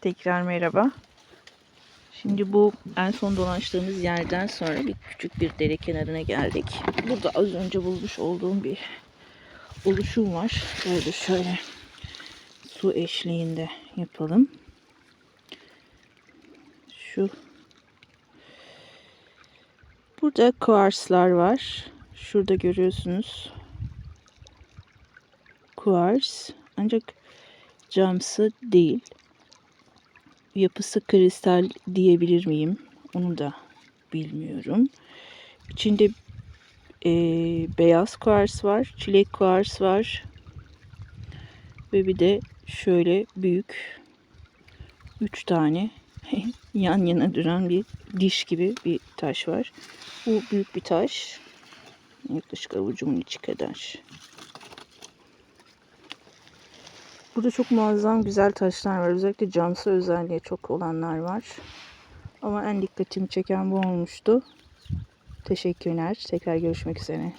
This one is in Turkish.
Tekrar merhaba. Şimdi bu en son dolaştığımız yerden sonra bir küçük bir dere kenarına geldik. Burada az önce bulmuş olduğum bir oluşum var. Böyle şöyle su eşliğinde yapalım. Şu Burada kuarslar var. Şurada görüyorsunuz. Kuars. Ancak camsı değil. Yapısı kristal diyebilir miyim? Onu da bilmiyorum. İçinde eee, beyaz kuars var. Çilek kuars var. Ve bir de şöyle büyük üç tane yan yana duran bir diş gibi bir taş var. Bu büyük bir taş. Yaklaşık avucumun içi kadar. Burada çok muazzam güzel taşlar var. Özellikle camsı özelliği çok olanlar var. Ama en dikkatimi çeken bu olmuştu. Teşekkürler. Tekrar görüşmek üzere.